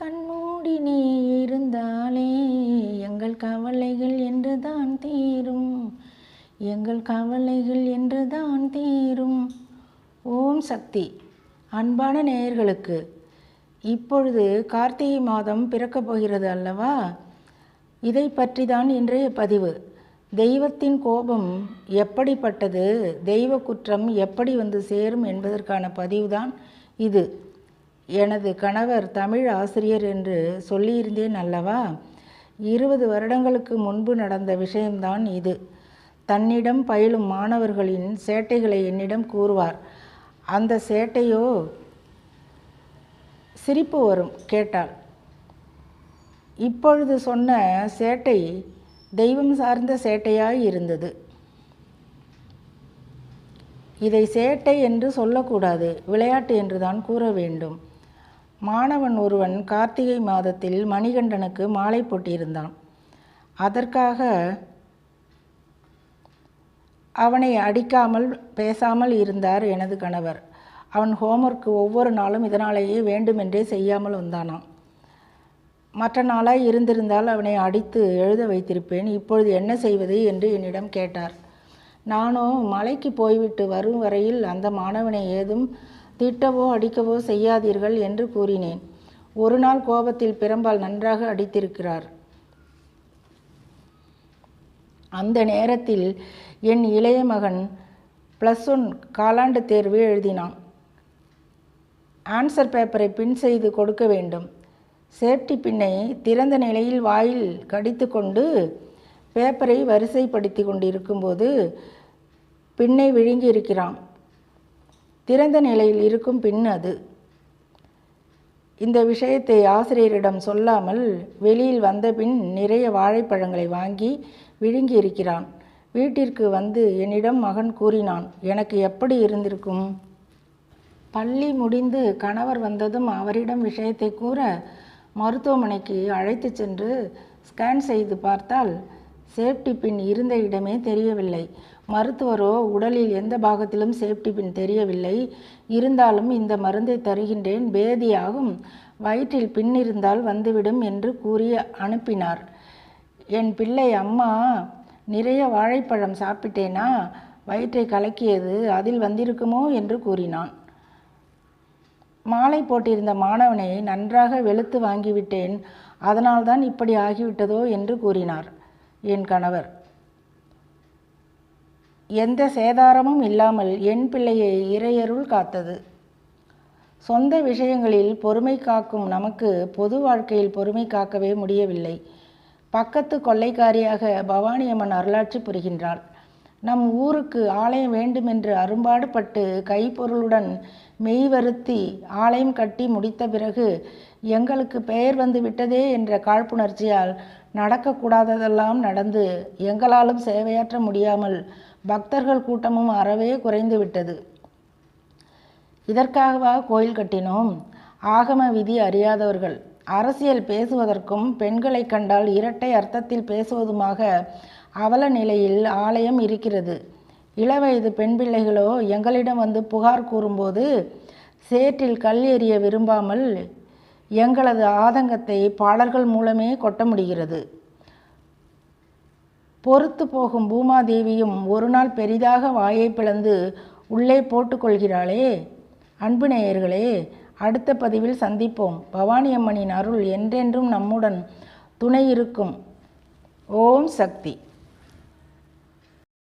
கண்மூடி நீ இருந்தாலே எங்கள் கவலைகள் என்றுதான் தீரும். எங்கள் கவலைகள் என்றுதான் தீரும். ஓம் சக்தி. அன்பான நேயர்களுக்கு இப்பொழுது கார்த்திகை மாதம் பிறக்கப் போகிறது அல்லவா? இதை பற்றி தான் இன்றைய பதிவு. தெய்வத்தின் கோபம் எப்படிப்பட்டது? தெய்வ குற்றம் எப்படி வந்து சேரும் என்பதற்கான பதிவுதான் இது. எனது கணவர் தமிழ் ஆசிரியர் என்று சொல்லியிருந்தேன் அல்லவா? இருபது வருடங்களுக்கு முன்பு நடந்த விஷயம்தான் இது. தன்னிடம் பயிலும் மாணவர்களின் சேட்டைகளை என்னிடம் கூறுவார். அந்த சேட்டையோ சிரிப்பு வரும் கேட்டால் இப்பொழுது சொன்ன சேட்டை தெய்வம் சார்ந்த சேட்டையாய் இருந்தது. இதை சேட்டை என்று சொல்லக்கூடாது விளையாட்டு என்றுதான் கூற வேண்டும். மாணவன் ஒருவன் கார்த்திகை மாதத்தில் மணிகண்டனுக்கு மாலை போட்டியிருந்தான். அதற்காக அவனை அடிக்காமல் பேசாமல் இருந்தார் எனது கணவர். அவன் ஹோம்ஒர்க் ஒவ்வொரு நாளும் இதனாலேயே வேண்டுமென்றே செய்யாமல் வந்தானாம். மற்ற நாளாய் இருந்திருந்தால் அவனை அடித்து எழுத வைத்திருப்பேன். இப்பொழுது என்ன செய்வது என்று என்னிடம் கேட்டார். நானும் மலைக்கு போய்விட்டு வரும் வரையில் அந்த மாணவனை ஏதும் திட்டவோ அடிக்கவோ செய்யாதீர்கள் என்று கூறினேன். ஒரு நாள் கோபத்தில் பிரம்பால் நன்றாக அடித்திருக்கிறார். அந்த நேரத்தில் என் இளைய மகன் ப்ளஸ் ஒன் காலாண்டு தேர்வு எழுதினான். ஆன்சர் பேப்பரை பின் செய்து கொடுக்க வேண்டும். சேஃப்டி பின்னை திறந்த நிலையில் வாயில் கடித்து கொண்டு பேப்பரை வரிசைப்படுத்தி கொண்டிருக்கும்போது பின்னை விழுங்கி இருக்கிறான் திறந்த நிலையில் இருக்கும் பின் அது. இந்த விஷயத்தை ஆசிரியரிடம் சொல்லாமல் வெளியில் வந்த பின் நிறைய வாழைப்பழங்களை வாங்கி விழுங்கி இருக்கிறான். வீட்டிற்கு வந்து என்னிடம் மகன் கூறினான் எனக்கு எப்படி இருந்திருக்கும்? பள்ளி முடிந்து கணவர் வந்ததும் அவரிடம் விஷயத்தை கூற மருத்துவமனைக்கு அழைத்து சென்று ஸ்கேன் செய்து பார்த்தால் சேஃப்டி பின் இருந்த இடமே தெரியவில்லை. மருத்துவரோ உடலில் எந்த பாகத்திலும் சேஃப்டி பின் தெரியவில்லை. இருந்தாலும் இந்த மருந்தை தருகின்றேன். பேதியாகும். வயிற்றில் பின் இருந்தால் வந்துவிடும் என்று கூறி அனுப்பினார். என் பிள்ளை அம்மா நிறைய வாழைப்பழம் சாப்பிட்டேனா? வயிற்றை கலக்கியது அதில் வந்திருக்குமோ? என்று கூறினான். மாலை போட்டிருந்த மாணவனை நன்றாக வெளுத்து வாங்கிவிட்டேன். அதனால்தான் இப்படி ஆகிவிட்டதோ? என்று கூறினார் என் கணவர். எந்த சேதாரமும் இல்லாமல் என் பிள்ளையை இறையருள் காத்தது. சொந்த விஷயங்களில் பொறுமை காக்கும் நமக்கு பொது வாழ்க்கையில் பொறுமை காக்கவே முடியவில்லை. பக்கத்து கொள்ளைக்காரியாக பவானியம்மன் அருளாட்சி புரிகின்றாள். நம் ஊருக்கு ஆலயம் வேண்டுமென்று அரும்பாடுபட்டு கைப்பொருளுடன் மெய் வருத்தி ஆலயம் கட்டி முடித்த பிறகு எங்களுக்கு பெயர் வந்து விட்டதே என்ற காழ்ப்புணர்ச்சியால் நடக்கக்கூடாததெல்லாம் நடந்து எங்களாலும் சேவையாற்ற முடியாமல் பக்தர்கள் கூட்டமும் அறவே குறைந்து விட்டது. இதற்காகவா கோயில் கட்டினோம்? ஆகம விதி அறியாதவர்கள். அரசியல் பேசுவதற்கும் பெண்களை கண்டால் இரட்டை அர்த்தத்தில் பேசுவதுமாக அவல நிலையில் ஆலயம் இருக்கிறது. இளவயது பெண் பிள்ளைகளோ எங்களிடம் வந்து புகார் கூறும்போது சேற்றில் கல் எறிய விரும்பாமல் எங்களது ஆதங்கத்தை பாடல்கள் மூலமே கொட்ட முடிகிறது. பொறுத்து போகும் பூமாதேவியும் ஒரு நாள் பெரிதாக வாயை பிளந்து உள்ளே போட்டுக்கொள்கிறாளே அன்பு நேயர்களே அடுத்த பதிவில் சந்திப்போம். பவானியம்மனின் அருள் என்றென்றும் நம்முடன் துணை இருக்கும். ஓம் சக்தி.